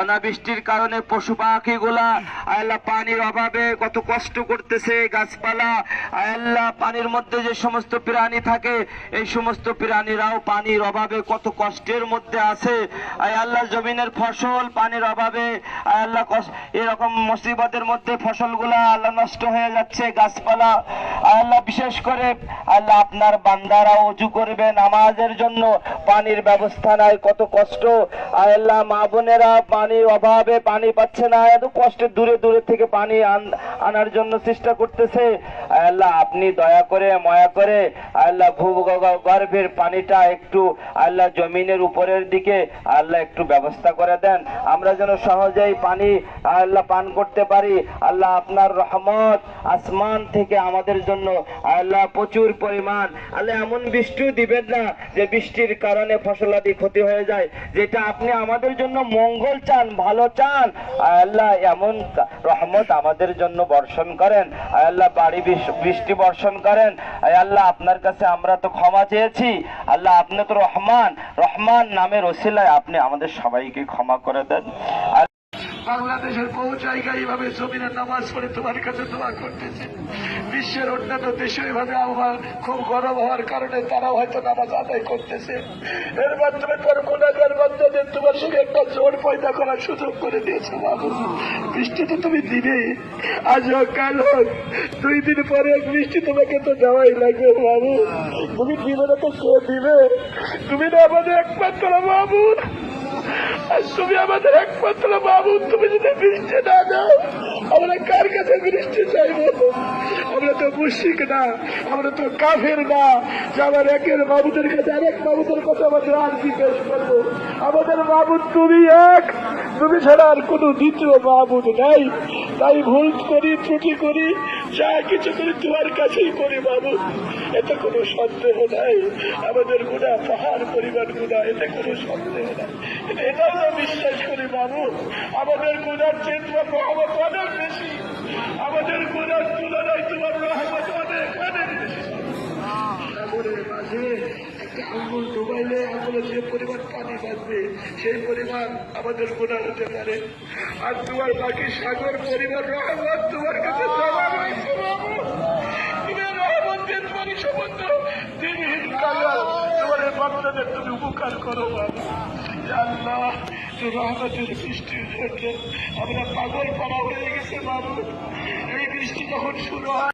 অনাবৃষ্টির কারণে পশু পাখি গুলা আল্লাহ পানির অভাবে কত কষ্ট করতেছে, গাছপালা, আল্লাহ পানির মধ্যে যে সমস্ত প্রাণী থাকে, এই সমস্ত প্রাণীরাও পানির অভাবে কত কষ্টের মধ্যে আছে। আল্লাহ, জমিনের ফসল পানির অভাবে আল্লাহ এরকম মুসিবতের মধ্যে ফসলগুলা আল্লাহ নষ্ট হয়ে যাচ্ছে, গাছপালা আল্লাহ বিশেষ করে আল্লাহ আপনার বান্দারা উঁচু করবে নামাজের জন্য। পানির ব্যবস্থা নাই, কত কষ্ট। আল্লাহ মা বোনেরা পানির অভাবে পানি পাচ্ছে না, এত কষ্টে দূরে দূরে থেকে পানি আন- আনার জন্য চেষ্টা করতেছে। আল্লাহ আপনি দয়া করে, ময়া করে আল্লাহ ভূগর্ভের পানিটা একটু আল্লাহ জমিনের উপরের দিকে আল্লাহ একটু ব্যবস্থা করে দেন। আমরা যেন সহজেই পানি আল্লাহ পান করতে পারি। আল্লাহ আপনার রহমত আসমান থেকে আমাদের জন্য আল্লাহ প্রচুর পরিমাণ। আল্লাহ এমন বৃষ্টিও দিবেন না যে বৃষ্টির কারণে ফসলাদি ক্ষতি হয়ে যায়। যেটা আপনি আমাদের জন্য মঙ্গল চান, ভালো চান। আল্লাহ এমন রহমত আমাদের জন্য বর্ষণ করেন। আল্লাহ বাড়ি বৃষ্টি বর্ষণ করেন। আল্লাহ, আপনার কাছে আমরা তো ক্ষমা চেয়েছি। আল্লাহ, আপনি তো রহমান। রহমান নামের ওসিলায় আপনি আমাদের সবাইকে ক্ষমা করে দেন। বাংলাদেশের বহু জায়গায় এইভাবে জমিনে নামাজ পড়ে তোমার কাছে দোয়া করতেছে। বিশ্বের অন্যান্য দেশে এইভাবে আবহাওয়া খুব গরম হওয়ার কারণে তারাও হয়তো নামাজ আদায় করতেছে। এর মাধ্যমে তোর গুণাগার বাচ্চাদের তোমার সঙ্গে একটা জোর পয়দা করার সুযোগ করে দিয়েছে বৃষ্টি তো তুমি দিবে? আজ হোক, কাল হোক, দুই দিন পরে বৃষ্টি তোমাকে তো দেওয়াই লাগবে বাবু। তুমি দিবে না তো কে দিবে? তুমি না আমাদের একমাত্র বাবু। আর তুমি আমাদের একমাত্র বাবু, তুমি যদি বৃষ্টি না দাও, আমরা কার কাছে বৃষ্টি চাইব? আমরা তো মুশিক না, আমরা তো কাফের না। যে আমার একের বাবুদের কাছে আরেক বাবুদের কথা আমাদের আর জিজ্ঞেস করব। আমাদের বাবু, তুমি এক। তুমি ছাড়া আর কোনো দ্বিতীয় বাবুদ নাই। তাই ভুল করি ত্রুটি করি যা কিছু করি তোমার কাছেই করি বাবু এতে কোনো সন্দেহ নাই। আমাদের গুণা পাহাড় পরিমাণ গুণা এতে কোনো সন্দেহ নাই। এটাও তো বিশ্বাস করি বাবু আমাদের গুণার চেয়ে তোমার রহমত অনেক বেশি। আমাদের গুণার তুলনায় তোমার রহমত অনেক অনেক বেশি। মাঝে আঙ্গুল ডুবাইলে আঙ্গুলে যে পরিমাণ পানি বাঁচবে, সেই পরিমাণ আমাদের গুণা হতে পারে। আর তোমার বাকি সাগর পরিমাণ রহমত তোমার কাছে তোমার বাচ্চাদের তুমি উপকার করো আমরা পাগল পাড়া হয়ে গেছে বাবু। এই বৃষ্টি যখন শুরু হয়